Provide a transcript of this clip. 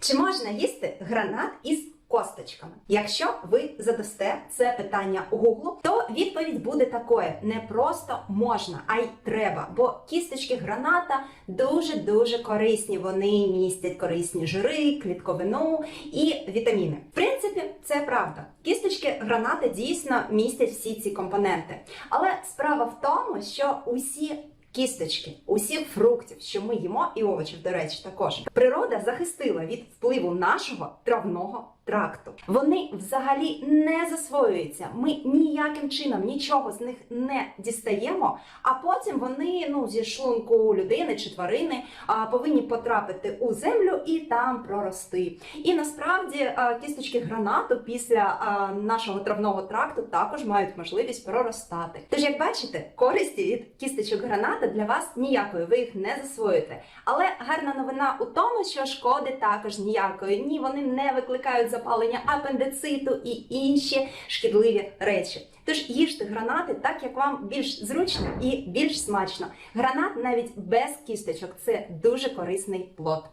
Чи можна їсти гранат із косточками? Якщо ви задасте це питання Гуглу, то відповідь буде такою: не просто можна, а й треба. Бо кісточки граната дуже дуже корисні. Вони містять корисні жири, клітковину і вітаміни. В принципі, це правда. Кісточки граната дійсно містять всі ці компоненти. Але справа в тому, що усі Кісточки, усіх фруктів, що ми їмо, і овочів, до речі, також природа захистила від впливу нашого травного тракту. Вони взагалі не засвоюються. Ми ніяким чином нічого з них не дістаємо. А потім вони ну зі шлунку людини чи тварини повинні потрапити у землю і там прорости. І насправді кісточки гранату після нашого травного тракту також мають можливість проростати. Тож, як бачите, користі від кісточок граната для вас ніякої, ви їх не засвоїте. Але гарна новина у тому, що шкоди також ніякої. Ні, вони не викликають запалення апендициту і інші шкідливі речі. Тож їжте гранати так, як вам більш зручно і більш смачно. Гранат навіть без кісточок це дуже корисний плод.